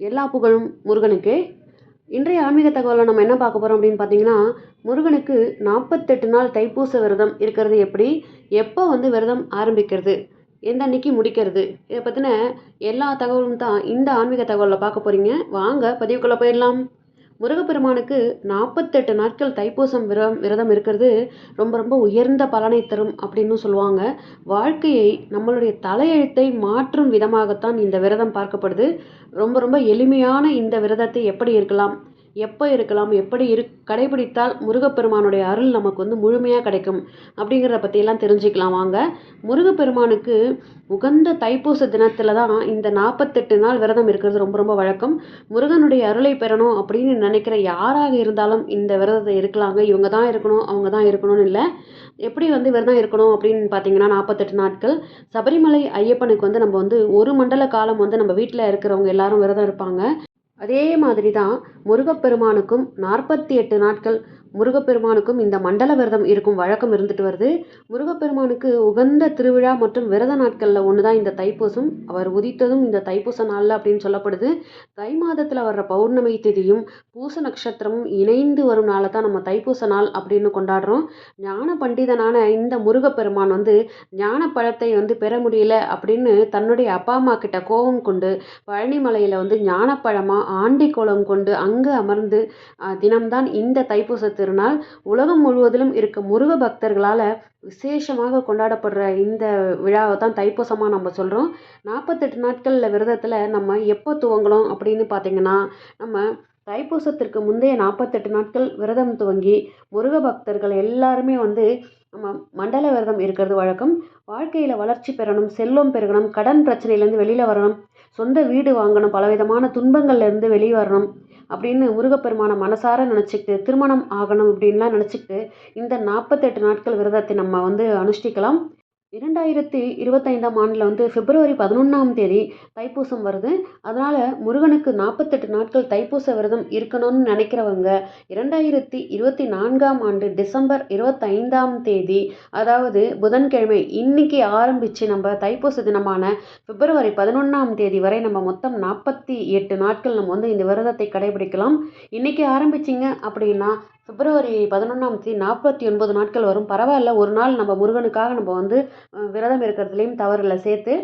எல்லா புகழும் முருகனுக்கே. இன்றைய ஆன்மீக தகவலில் நம்ம என்ன பார்க்க போகிறோம் அப்படின்னு பார்த்தீங்கன்னா முருகனுக்கு நாற்பத்தெட்டு நாள் தைப்பூச விரதம் இருக்கிறது எப்படி? எப்போ வந்து விரதம் ஆரம்பிக்கிறது? எந்த அன்னைக்கு முடிக்கிறது? இதை பற்றின எல்லா தகவலும் தான் இந்த ஆன்மீக தகவலில் பார்க்க போகிறீங்க வாங்க பதிவுக்குள்ளே போயிடலாம். முருகப்பெருமானுக்கு நாற்பத்தெட்டு நாட்கள் தைப்பூசம் விரம் விரதம் இருக்கிறது ரொம்ப ரொம்ப உயர்ந்த பலனை தரும் அப்படின்னு சொல்லுவாங்க. வாழ்க்கையை நம்மளுடைய தலையெழுத்தை மாற்றும் விதமாகத்தான் இந்த விரதம் பார்க்கப்படுது. ரொம்ப ரொம்ப எளிமையான இந்த விரதத்தை எப்படி இருக்கலாம்? எப்போ இருக்கலாம் எப்படி இரு கடைபிடித்தால் முருகப்பெருமானுடைய அருள் நமக்கு வந்து முழுமையாக கிடைக்கும் அப்படிங்கிறத பற்றியெல்லாம் தெரிஞ்சுக்கலாம் வாங்க. முருகப்பெருமானுக்கு உகந்த தைப்பூச தினத்தில் தான் இந்த நாற்பத்தெட்டு நாள் விரதம் இருக்கிறது ரொம்ப ரொம்ப வழக்கம். முருகனுடைய அருளை பெறணும் அப்படின்னு நினைக்கிற யாராக இருந்தாலும் இந்த விரதத்தை இருக்கலாங்க. இவங்க தான் இருக்கணும் அவங்க தான் இருக்கணும்னு இல்லை. எப்படி வந்து விரதம் இருக்கணும் அப்படின்னு பார்த்தீங்கன்னா நாற்பத்தெட்டு நாட்கள். சபரிமலை ஐயப்பனுக்கு வந்து நம்ம வந்து ஒரு மண்டல காலம் வந்து நம்ம வீட்டில் இருக்கிறவங்க எல்லாரும் விரதம் இருப்பாங்க. அதே மாதிரி தான் முருகப்பெருமானுக்கும் நாற்பத்தி எட்டு நாட்கள் முருகப்பெருமானுக்கும் இந்த மண்டல விரதம் இருக்கும் வழக்கம் இருந்துட்டு வருது. முருகப்பெருமானுக்கு உகந்த திருவிழா மற்றும் விரத நாட்களில் ஒன்று தான் இந்த தைப்பூசம். அவர் உதித்ததும் இந்த தைப்பூச நாளில் அப்படின்னு சொல்லப்படுது. தை மாதத்தில் வர்ற பௌர்ணமி திதியும் பூச நட்சத்திரமும் இணைந்து வரும் நாளை தான் நம்ம தைப்பூச நாள் அப்படின்னு கொண்டாடுறோம். ஞான பண்டிதனான இந்த முருகப்பெருமான் வந்து ஞான பழத்தை வந்து பெற முடியல அப்படின்னு தன்னுடைய அப்பா அம்மா கிட்ட கோபம் கொண்டு பழனிமலையில் வந்து ஞானப்பழமாக ஆண்டி கோலம் கொண்டு அங்கு அமர்ந்து தினம்தான் இந்த தைப்பூச திருநாள் உலகம் முழுவதிலும் இருக்க முருக பக்தர்களால் விசேஷமாக கொண்டாடப்படுற இந்த விழாவை தான் தைப்பூசமாக நம்ம சொல்கிறோம் நாற்பத்தெட்டு நாட்களில் விரதத்தில் நம்ம எப்போ துவங்கலாம் அப்படின்னு பார்த்தீங்கன்னா நம்ம தைப்பூசத்திற்கு முந்தைய நாற்பத்தெட்டு நாட்கள் விரதம் துவங்கி முருக பக்தர்கள் எல்லாருமே வந்து நம்ம மண்டல விரதம் இருக்கிறது வழக்கம். வாழ்க்கையில் வளர்ச்சி பெறணும் செல்வம் பெருகணும் கடன் பிரச்சனையிலேருந்து வெளியில் வரணும் சொந்த வீடு வாங்கணும் பலவிதமான துன்பங்கள்லேருந்து வெளியே வரணும். அப்படின்னு முருகப்பெருமானை மனசார நினச்சிக்கிட்டு திருமணம் ஆகணும் அப்படின்லாம் நினச்சிக்கிட்டு இந்த நாற்பத்தெட்டு நாட்கள் விரதத்தை நம்ம வந்து அனுஷ்டிக்கலாம். இரண்டாயிரத்தி இருபத்தைந்தாம் ஆண்டில் வந்து பிப்ரவரி பதினொன்றாம் தேதி தைப்பூசம் வருது. அதனால் முருகனுக்கு நாற்பத்தெட்டு நாட்கள் தைப்பூச விரதம் இருக்கணும்னு நினைக்கிறவங்க இரண்டாயிரத்தி இருபத்தி நான்காம் ஆண்டு டிசம்பர் இருபத்தைந்தாம் தேதி அதாவது புதன்கிழமை இன்னைக்கு ஆரம்பித்து நம்ம தைப்பூச தினமான பிப்ரவரி பதினொன்றாம் தேதி வரை நம்ம மொத்தம் நாற்பத்தி எட்டு நாட்கள் நம்ம வந்து இந்த விரதத்தை கடைபிடிக்கலாம். இன்றைக்கி ஆரம்பிச்சிங்க அப்படின்னா பிப்ரவரி பதினொன்றாம் தேதி நாற்பத்தி ஒன்பது நாட்கள் வரும். பரவாயில்ல ஒரு நாள் நம்ம முருகனுக்காக நம்ம வந்து விரதம் இருக்கிறதுலையும் தவறில்லை. சேர்த்து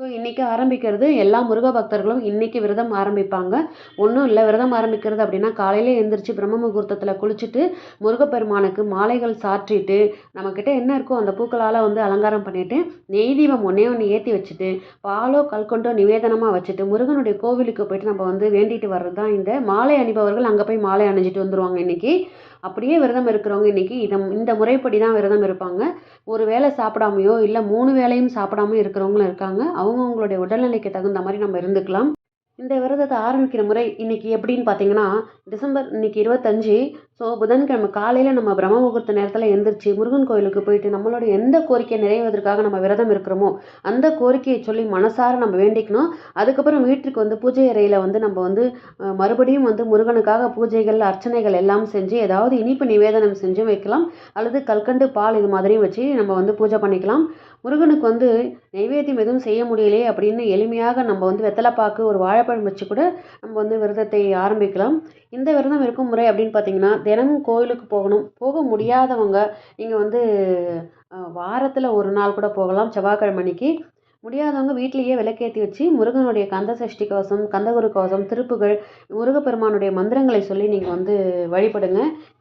ஸோ இன்றைக்கி ஆரம்பிக்கிறது எல்லா முருக பக்தர்களும் இன்றைக்கி விரதம் ஆரம்பிப்பாங்க. ஒன்றும் இல்லை விரதம் ஆரம்பிக்கிறது அப்படின்னா காலையில் எழுந்திரிச்சு பிரம்ம முகூர்த்தத்தில் குளிச்சுட்டு முருகப்பெருமானுக்கு மாலைகள் சாற்றிட்டு நம்மக்கிட்ட என்ன இருக்கோ அந்த பூக்களால் வந்து அலங்காரம் பண்ணிவிட்டு நெய் தீபம் ஒன்றே ஒன்று ஏற்றி வச்சுட்டு பாலோ கல்கொண்டோ நிவேதனமாக வச்சுட்டு முருகனுடைய கோவிலுக்கு போயிட்டு நம்ம வந்து வேண்டிட்டு வர்றது தான் இந்த மாலை அணிபவர்கள் அங்கே போய் மாலை அணிஞ்சிட்டு வந்துடுவாங்க இன்றைக்கி அப்படியே விரதம் இருக்கிறவங்க இன்றைக்கி இதை இந்த முறைப்படி தான் விரதம் இருப்பாங்க. ஒரு வேளை சாப்பிடாமையோ இல்லை மூணு வேளையும் சாப்பிடாம இருக்கிறவங்களும் இருக்காங்க. அவங்கவுங்களுடைய உடல்நிலைக்கு தகுந்த மாதிரி நம்ம இருந்துக்கலாம். இந்த விரதத்தை ஆரம்பிக்கிற முறை இன்றைக்கி எப்படின்னு பார்த்தீங்கன்னா டிசம்பர் இன்றைக்கி இருபத்தஞ்சி. ஸோ புதன்கிழமை காலையில் நம்ம பிரம்ம முகூர்த்த நேரத்தில் எழுந்திரிச்சு முருகன் கோயிலுக்கு போயிட்டு நம்மளோட எந்த கோரிக்கை நிறைவேறதுக்காக நம்ம விரதம் இருக்கிறோமோ அந்த கோரிக்கையை சொல்லி மனசார நம்ம வேண்டிக்கணும். அதுக்கப்புறம் வீட்டுக்கு வந்து பூஜை அறையில் வந்து நம்ம வந்து மறுபடியும் வந்து முருகனுக்காக பூஜைகள் அர்ச்சனைகள் எல்லாம் செஞ்சு ஏதாவது இனிப்பு நிவேதனம் செஞ்சும் வைக்கலாம். அல்லது கல்கண்டு பால் இது மாதிரியும் வச்சு நம்ம வந்து பூஜை பண்ணிக்கலாம். முருகனுக்கு வந்து நைவேத்தியம் எதுவும் செய்ய முடியலையே அப்படின்னு எளிமையாக நம்ம வந்து வெத்தலைப்பாக்கு ஒரு வாழைப்பழம் வச்சு கூட நம்ம வந்து விரதத்தை ஆரம்பிக்கலாம். இந்த விரதம் இருக்கும் முறை அப்படின்னு பார்த்தீங்கன்னா தினமும் கோயிலுக்கு போகணும். போக முடியாதவங்க நீங்கள் வந்து வாரத்தில் ஒரு நாள் கூட போகலாம். செவ்வாய்க்கிழமை அன்னைக்கு முடியாதவங்க வீட்லேயே விளக்கேற்றி வச்சு முருகனுடைய கந்த சஷ்டி கவசம் கந்தகுரு கவசம் திருப்புகள் முருகப்பெருமானுடைய மந்திரங்களை சொல்லி நீங்கள் வந்து வழிபடுங்க.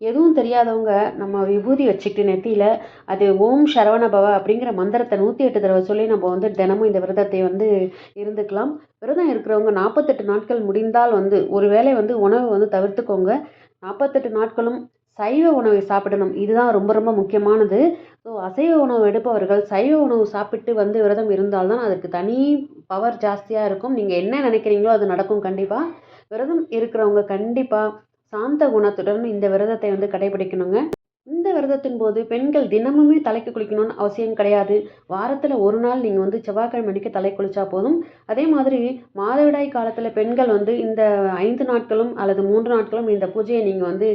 எதுவும் தெரியாதவங்க நம்ம விபூதி வச்சுக்கிட்டு நெத்தியில் அது ஓம் சரவண பவ அப்படிங்கிற மந்திரத்தை நூற்றி எட்டு தடவை சொல்லி நம்ம வந்து தினமும் இந்த விரதத்தை வந்து இருந்துக்கலாம். விரதம் இருக்கிறவங்க நாற்பத்தெட்டு நாட்கள் முடிந்தால் வந்து ஒரு வேளை வந்து உணவை வந்து தவிர்த்துக்கோங்க. நாற்பத்தெட்டு நாட்களும் சைவ உணவை சாப்பிடணும். இதுதான் ரொம்ப ரொம்ப முக்கியமானது. ஸோ அசைவ உணவு எடுப்பவர்கள் சைவ உணவு சாப்பிட்டு வந்து விரதம் இருந்தால்தான் அதுக்கு தனி பவர் ஜாஸ்தியாக இருக்கும். நீங்கள் என்ன நினைக்கிறீங்களோ அது நடக்கும் கண்டிப்பாக விரதம் இருக்கிறவங்க கண்டிப்பாக சாந்த குணத்துடன் இந்த விரதத்தை வந்து கடைபிடிக்கணுங்க. இந்த விரதத்தின் போது பெண்கள் தினமுமே தலைக்கு குளிக்கணும்னு அவசியம் கிடையாது. வாரத்தில் ஒரு நாள் நீங்கள் வந்து செவ்வாய்க்கிழமை அன்றைக்கி தலை குளித்தா போதும். அதே மாதிரி மாதவிடாய் காலத்தில் பெண்கள் வந்து இந்த ஐந்து நாட்களும் அல்லது மூன்று நாட்களும் இந்த பூஜையை நீங்கள் வந்து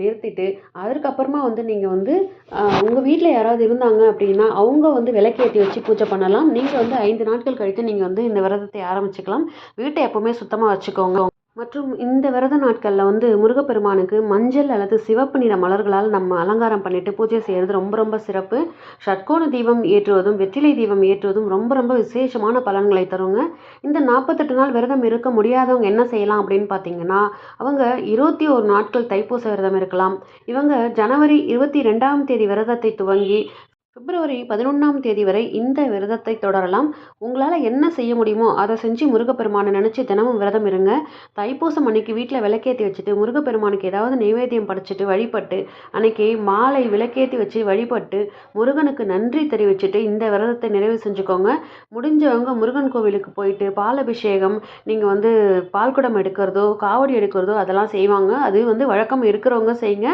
நிறுத்திட்டு அதற்கப்புறமா வந்து நீங்கள் வந்து உங்கள் வீட்டில் யாராவது இருந்தாங்க அப்படின்னா அவங்க வந்து விளக்கேற்றி வச்சு பூஜை பண்ணலாம். நீங்கள் வந்து ஐந்து நாட்கள் கழித்து நீங்கள் வந்து இந்த விரதத்தை ஆரம்பிச்சுக்கலாம். வீட்டை எப்போவுமே சுத்தமாக வச்சுக்கோங்க. மற்றும் இந்த விரத நாட்களில் வந்து முருகப்பெருமானுக்கு மஞ்சள் அல்லது சிவப்பு நிற மலர்களால் நம்ம அலங்காரம் பண்ணிட்டு பூஜை செய்கிறது ரொம்ப ரொம்ப சிறப்பு. ஷட்கோண தீபம் ஏற்றுவதும் வெற்றிலை தீபம் ஏற்றுவதும் ரொம்ப ரொம்ப விசேஷமான பலன்களை தருங்க. இந்த நாற்பத்தெட்டு நாள் விரதம் இருக்க முடியாதவங்க என்ன செய்யலாம் அப்படின்னு பார்த்தீங்கன்னா அவங்க இருபத்தி ஒரு நாட்கள் தைப்பூச விரதம் இருக்கலாம். இவங்க ஜனவரி இருபத்தி ரெண்டாம் தேதி விரதத்தை துவங்கி பிப்ரவரி பதினொன்றாம் தேதி வரை இந்த விரதத்தை தொடரலாம். உங்களால் என்ன செய்ய முடியுமோ அதை செஞ்சு முருகப்பெருமானை நினச்சி தினமும் விரதம் இருங்க. தைப்பூசம் அன்னைக்கு வீட்டில் விளக்கேற்றி வச்சுட்டு முருகப்பெருமானுக்கு ஏதாவது நைவேத்தியம் படைச்சிட்டு வழிபட்டு அன்னைக்கு மாலை விளக்கேற்றி வச்சு வழிபட்டு முருகனுக்கு நன்றி தெரிவிச்சுட்டு இந்த விரதத்தை நிறைவு செஞ்சுக்கோங்க. முடிஞ்சவங்க முருகன் கோவிலுக்கு போயிட்டு பால் அபிஷேகம் நீங்கள் வந்து பால் குடம் எடுக்கிறதோ காவடி எடுக்கிறதோ அதெல்லாம் செய்வாங்க. அது வந்து வழக்கம் இருக்கிறவங்க செய்யுங்க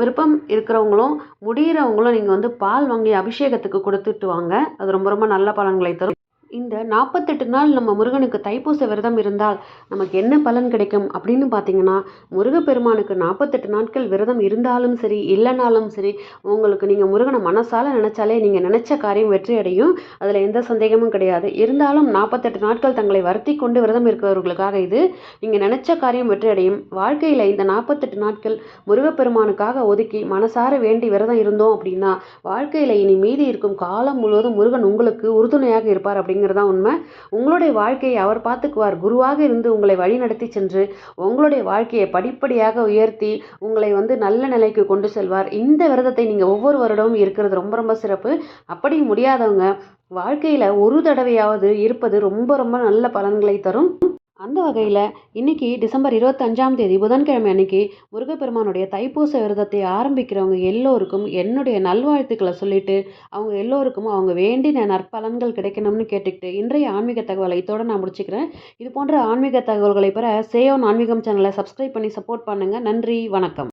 விருப்பம் இருக்கிறவங்களும் முடிகிறவங்களும் நீங்கள் வந்து பால் வாங்கி அபிஷேகத்துக்கு கொடுத்துட்டு வாங்க. அது ரொம்ப ரொம்ப நல்ல பலன்களை தரும். இந்த நாற்பத்தெட்டு நாள் நம்ம முருகனுக்கு தைப்பூச விரதம் இருந்தால் நமக்கு என்ன பலன் கிடைக்கும் அப்படின்னு பார்த்தீங்கன்னா முருகப்பெருமானுக்கு நாற்பத்தெட்டு நாட்கள் விரதம் இருந்தாலும் சரி இல்லைனாலும் சரி உங்களுக்கு நீங்கள் முருகனை மனசால நினச்சாலே நீங்கள் நினச்ச காரியம் வெற்றி அடையும். அதில் எந்த சந்தேகமும் கிடையாது. இருந்தாலும் நாற்பத்தெட்டு நாட்கள் தங்களை வருத்தி கொண்டு விரதம் இருக்கிறவர்களுக்காக இது. நீங்கள் நினச்ச காரியம் வெற்றி அடையும். வாழ்க்கையில் இந்த நாற்பத்தெட்டு நாட்கள் முருகப்பெருமானுக்காக ஒதுக்கி மனசார வேண்டி விரதம் இருந்தோம் அப்படின்னா வாழ்க்கையில் இனி மீதி இருக்கும் காலம் முழுவதும் முருகன் உங்களுக்கு உறுதுணையாக இருப்பார் அப்படின்னு தான் உண்மை. உங்களுடைய வாழ்க்கையை அவர் பார்த்துக்குவார். குருவாக இருந்து உங்களை வழிநடத்தி சென்று உங்களுடைய வாழ்க்கையை படிப்படியாக உயர்த்தி உங்களை வந்து நல்ல நிலைக்கு கொண்டு செல்வார். இந்த விரதத்தை நீங்கள் ஒவ்வொரு வருடமும் இருக்கிறது ரொம்ப ரொம்ப சிறப்பு. அப்படி முடியாதவங்க வாழ்க்கையில் ஒரு தடவையாவது இருப்பது ரொம்ப ரொம்ப நல்ல பலன்களை தரும். அந்த வகையில் இன்றைக்கி டிசம்பர் இருபத்தஞ்சாம் தேதி புதன்கிழமை அன்னைக்கு முருகப்பெருமானுடைய தைப்பூச விரதத்தை ஆரம்பிக்கிறவங்க எல்லோருக்கும் என்னுடைய நல்வாழ்த்துக்களை சொல்லிட்டு அவங்க எல்லோருக்கும் அவங்க வேண்டின நற்பலன்கள் கிடைக்கணும்னு கேட்டுக்கிட்டு இன்றைய ஆன்மீக தகவலை இதோட நான் முடிச்சுக்கிறேன். இது போன்ற ஆன்மீக தகவல்களை பெற சேயோன் ஆன்மீகம் சேனலை சப்ஸ்கிரைப் பண்ணி சப்போர்ட் பண்ணுங்கள் நன்றி வணக்கம்.